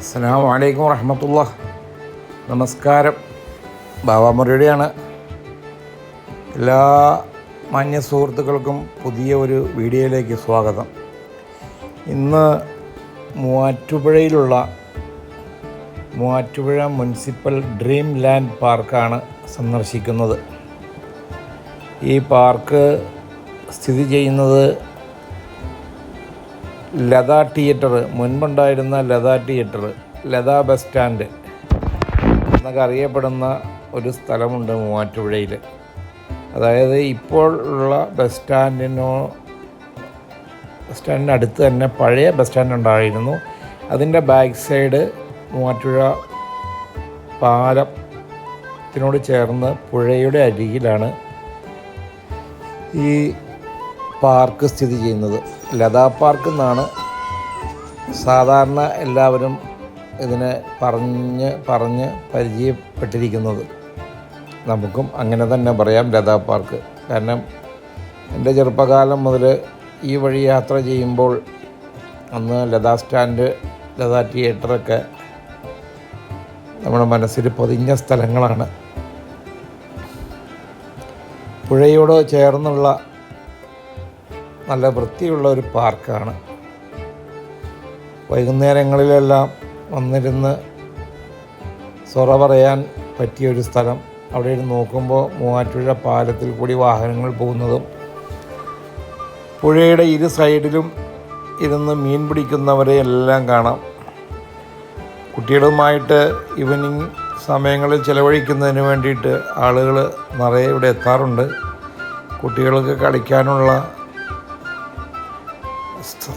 അസ്സാം വലൈക്കും നമസ്കാരം. ബാബാമുറിയുടെയാണ് എല്ലാ മാന്യ സുഹൃത്തുക്കൾക്കും പുതിയ ഒരു വീഡിയോയിലേക്ക് സ്വാഗതം. ഇന്ന് മൂവാറ്റുപുഴയിലുള്ള മൂവാറ്റുപുഴ മുനിസിപ്പൽ ഡ്രീം ലാൻഡ് പാർക്കാണ് സന്ദർശിക്കുന്നത്. ഈ പാർക്ക് സ്ഥിതി ചെയ്യുന്നത് Latha theatre മുൻപുണ്ടായിരുന്ന Latha theatre Latha bus stand എന്നൊക്കെ അറിയപ്പെടുന്ന ഒരു സ്ഥലമുണ്ട് മൂവാറ്റുപുഴയിൽ. അതായത് ഇപ്പോൾ ഉള്ള ബസ് സ്റ്റാൻഡിനോ ബസ് സ്റ്റാൻഡിനടുത്ത് തന്നെ പഴയ ബസ് സ്റ്റാൻഡ് ഉണ്ടായിരുന്നു. അതിന്റെ ബാക്ക് സൈഡ് മൂവാറ്റുപുഴ പാലത്തിനോട് ചേർന്ന് പുഴയുടെ അരികിലാണ് ഈ പാർക്ക് സ്ഥിതി ചെയ്യുന്നത്. ലതാ പാർക്ക് എന്നാണ് സാധാരണ എല്ലാവരും ഇതിനെ പറഞ്ഞ് പറഞ്ഞ് പരിചയപ്പെട്ടിരിക്കുന്നത്. നമുക്കും അങ്ങനെ തന്നെ പറയാം ലതാ പാർക്ക്. കാരണം എന്റെ ചെറുപ്പകാലം മുതൽ ഈ വഴി യാത്ര ചെയ്യുമ്പോൾ അന്ന് ലതാ സ്റ്റാൻഡ് ലതാ തിയേറ്ററൊക്കെ നമ്മുടെ മനസ്സിൽ പൊതിഞ്ഞ സ്ഥലങ്ങളാണ്. പുഴയോട് ചേർന്നുള്ള നല്ല വൃത്തിയുള്ള ഒരു പാർക്കാണ്. വൈകുന്നേരങ്ങളിലെല്ലാം വന്നിരുന്ന് സൊറ പറയാൻ പറ്റിയൊരു സ്ഥലം. അവിടെ ഇരുന്ന് നോക്കുമ്പോൾ മൂവാറ്റുപുഴ പാലത്തിൽ കൂടി വാഹനങ്ങൾ പോകുന്നതും പുഴയുടെ ഇരു സൈഡിലും ഇരുന്ന് മീൻ പിടിക്കുന്നവരെ എല്ലാം കാണാം. കുട്ടികളുമായിട്ട് ഈവനിങ് സമയങ്ങളിൽ ചിലവഴിക്കുന്നതിന് വേണ്ടിയിട്ട് ആളുകൾ നിറയെ ഇവിടെ എത്താറുണ്ട്. കുട്ടികൾക്ക് കളിക്കാനുള്ള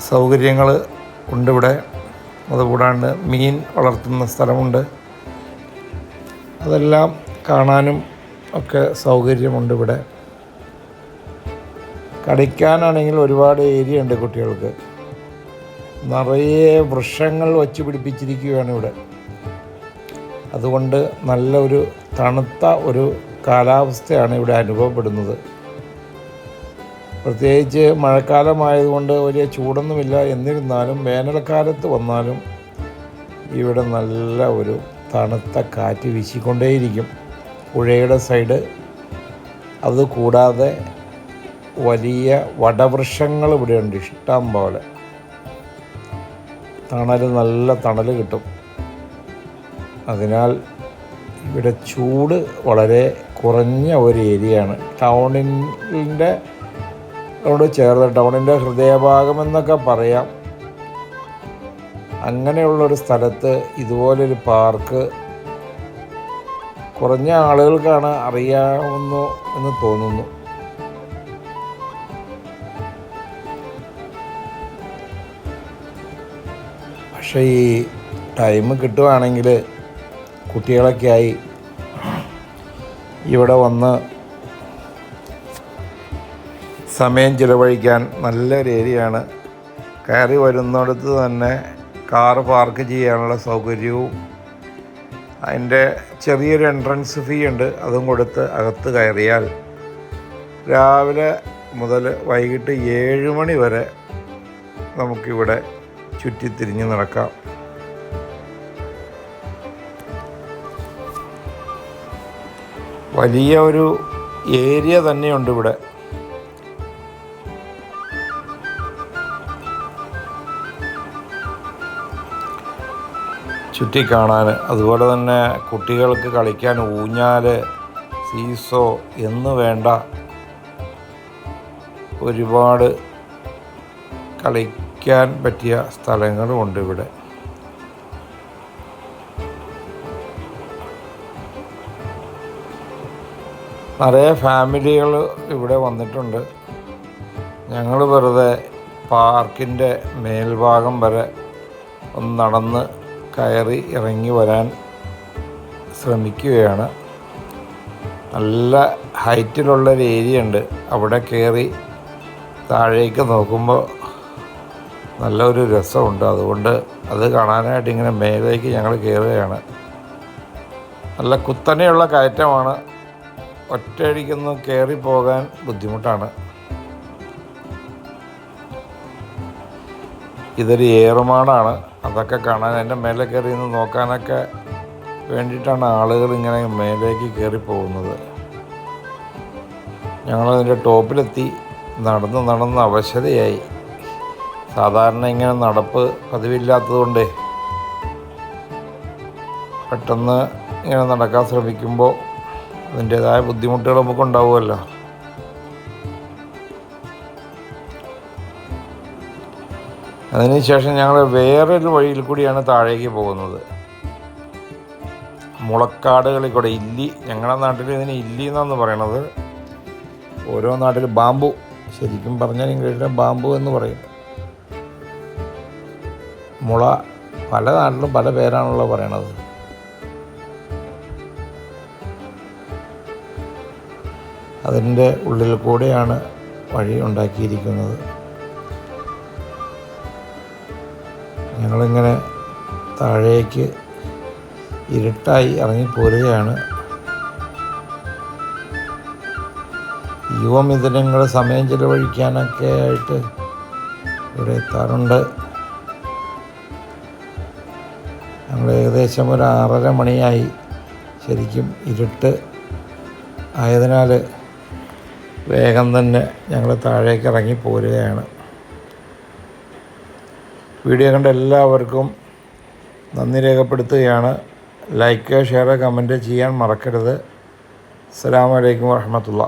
സൗകര്യങ്ങൾ ഉണ്ട് ഇവിടെ അതുകൂടാണ്ട് മീൻ വളർത്തുന്ന സ്ഥലമുണ്ട്. അതെല്ലാം കാണാനും ഒക്കെ സൗകര്യമുണ്ട് ഇവിടെ കളിക്കാനാണെങ്കിൽ ഒരുപാട് ഏരിയ ഉണ്ട് കുട്ടികൾക്ക്. നിറയെ വൃക്ഷങ്ങൾ വച്ച് പിടിപ്പിച്ചിരിക്കുകയാണ് ഇവിടെ. അതുകൊണ്ട് നല്ല ഒരു തണുത്ത ഒരു കാലാവസ്ഥയാണ് ഇവിടെ അനുഭവപ്പെടുന്നത്. പ്രത്യേകിച്ച് മഴക്കാലമായതുകൊണ്ട് വലിയ ചൂടൊന്നുമില്ല. എന്നിരുന്നാലും വേനൽക്കാലത്ത് വന്നാലും ഇവിടെ നല്ല ഒരു തണുത്ത കാറ്റ് വീശിക്കൊണ്ടേയിരിക്കും. പുഴയുടെ സൈഡ്. അത് കൂടാതെ വലിയ വടവൃക്ഷങ്ങൾ ഇവിടെയുണ്ട്. ഇഷ്ടം പോലെ. തണൽ നല്ല തണൽ കിട്ടും. അതിനാൽ ഇവിടെ ചൂട് വളരെ കുറഞ്ഞ ഒരു ഏരിയയാണ്. ടൗണിന്റെ ോട് ചേർന്ന് ടൗണിന്റെ ഹൃദയഭാഗം എന്നൊക്കെ പറയാം. അങ്ങനെയുള്ളൊരു സ്ഥലത്ത് ഇതുപോലൊരു പാർക്ക് കുറഞ്ഞ ആളുകൾക്കാണ് അറിയാവുന്നു എന്ന് തോന്നുന്നു. പക്ഷേ ഈ ടൈം കിട്ടുവാണെങ്കിൽ കുട്ടികളൊക്കെ ആയി ഇവിടെ വന്ന് സമയം ചിലവഴിക്കാൻ നല്ലൊരു ഏരിയയാണ്. കയറി വരുന്നിടത്ത് തന്നെ കാറ് പാർക്ക് ചെയ്യാനുള്ള സൗകര്യവും അതിന്റെ ചെറിയൊരു എൻട്രൻസ് ഫീ ഉണ്ട് അതും കൊടുത്ത് അകത്ത് കയറിയാൽ. രാവിലെ മുതൽ വൈകിട്ട് ഏഴ് മണി വരെ നമുക്കിവിടെ ചുറ്റിത്തിരിഞ്ഞ് നടക്കാം. വലിയ ഒരു ഏരിയ തന്നെയുണ്ട് ഇവിടെ. ചുറ്റി കാണാൻ അതുപോലെ തന്നെ കുട്ടികൾക്ക് കളിക്കാൻ ഊഞ്ഞാൽ സീസോ എന്ന് വേണ്ട ഒരുപാട് കളിക്കാൻ പറ്റിയ സ്ഥലങ്ങളുമുണ്ട് ഇവിടെ. നിറയെ ഫാമിലികൾ ഇവിടെ വന്നിട്ടുണ്ട്. ഞങ്ങൾ വെറുതെ പാർക്കിന്റെ മേൽഭാഗം വരെ ഒന്ന് നടന്ന് കയറി ഇറങ്ങി വരാൻ ശ്രമിക്കുകയാണ്. നല്ല ഹൈറ്റിലുള്ളൊരു ഏരിയ ഉണ്ട്. അവിടെ കയറി താഴേക്ക് നോക്കുമ്പോൾ നല്ലൊരു രസമുണ്ട്. അതുകൊണ്ട് അത് കാണാനായിട്ട് ഇങ്ങനെ മേലേക്ക് ഞങ്ങൾ കയറുകയാണ്. നല്ല കുത്തനെയുള്ള കയറ്റമാണ്. ഒറ്റയടിക്കൊന്നും കയറി പോകാൻ ബുദ്ധിമുട്ടാണ്. ഇതൊരു ഏറുമാടാണ്. അതൊക്കെ കാണാൻ എന്റെ മേലെ കയറി നിന്ന് നോക്കാനൊക്കെ വേണ്ടിയിട്ടാണ് ആളുകൾ ഇങ്ങനെ മേലേക്ക് കയറി പോകുന്നത്. ഞങ്ങളതിന്റെ ടോപ്പിലെത്തി. നടന്ന് നടന്ന് അവശതയായി. സാധാരണ ഇങ്ങനെ നടപ്പ് പതിവില്ലാത്തതുകൊണ്ട് പെട്ടെന്ന് ഇങ്ങനെ നടക്കാൻ ശ്രമിക്കുമ്പോൾ അതിന്റേതായ ബുദ്ധിമുട്ടുകൾ നമുക്കുണ്ടാവുമല്ലോ. അതിനുശേഷം ഞങ്ങൾ വേറൊരു വഴിയിൽ കൂടിയാണ് താഴേക്ക് പോകുന്നത്. മുളക്കാടുകളിൽ കൂടെ ഇല്ലി ഞങ്ങളുടെ നാട്ടിൽ ഇതിന് ഇല്ലി എന്നാണ് പറയണത്. ഓരോ നാട്ടിൽ ബാമ്പു ശരിക്കും പറഞ്ഞാൽ ഇംഗ്ലീഷിൽ ബാമ്പു എന്ന് പറയും. മുള പല നാട്ടിലും പല പേരാണല്ലോ പറയണത്. അതിന്റെ ഉള്ളിൽ കൂടെയാണ് വഴി ഉണ്ടാക്കിയിരിക്കുന്നത്. ഞങ്ങളിങ്ങനെ താഴേക്ക് ഇരുട്ടായി ഇറങ്ങിപ്പോരുകയാണ്. യുവമിഥുനങ്ങൾ സമയം ചിലവഴിക്കാനൊക്കെ ആയിട്ട് ഇവിടെ എത്താറുണ്ട്. ഞങ്ങൾ ഏകദേശം ഒരു ആറര മണിയായി ശരിക്കും ഇരുട്ട് ആയതിനാൽ വേഗം തന്നെ ഞങ്ങൾ താഴേക്ക് ഇറങ്ങി പോരുകയാണ് വീഡിയോ കണ്ട എല്ലാവർക്കും നന്ദി രേഖപ്പെടുത്തുകയാണ്. ലൈക്ക് ഷെയർ കമന്റ് ചെയ്യാൻ മറക്കരുത്. അസ്സാം വലൈക്കും വാഹമത്തുള്ള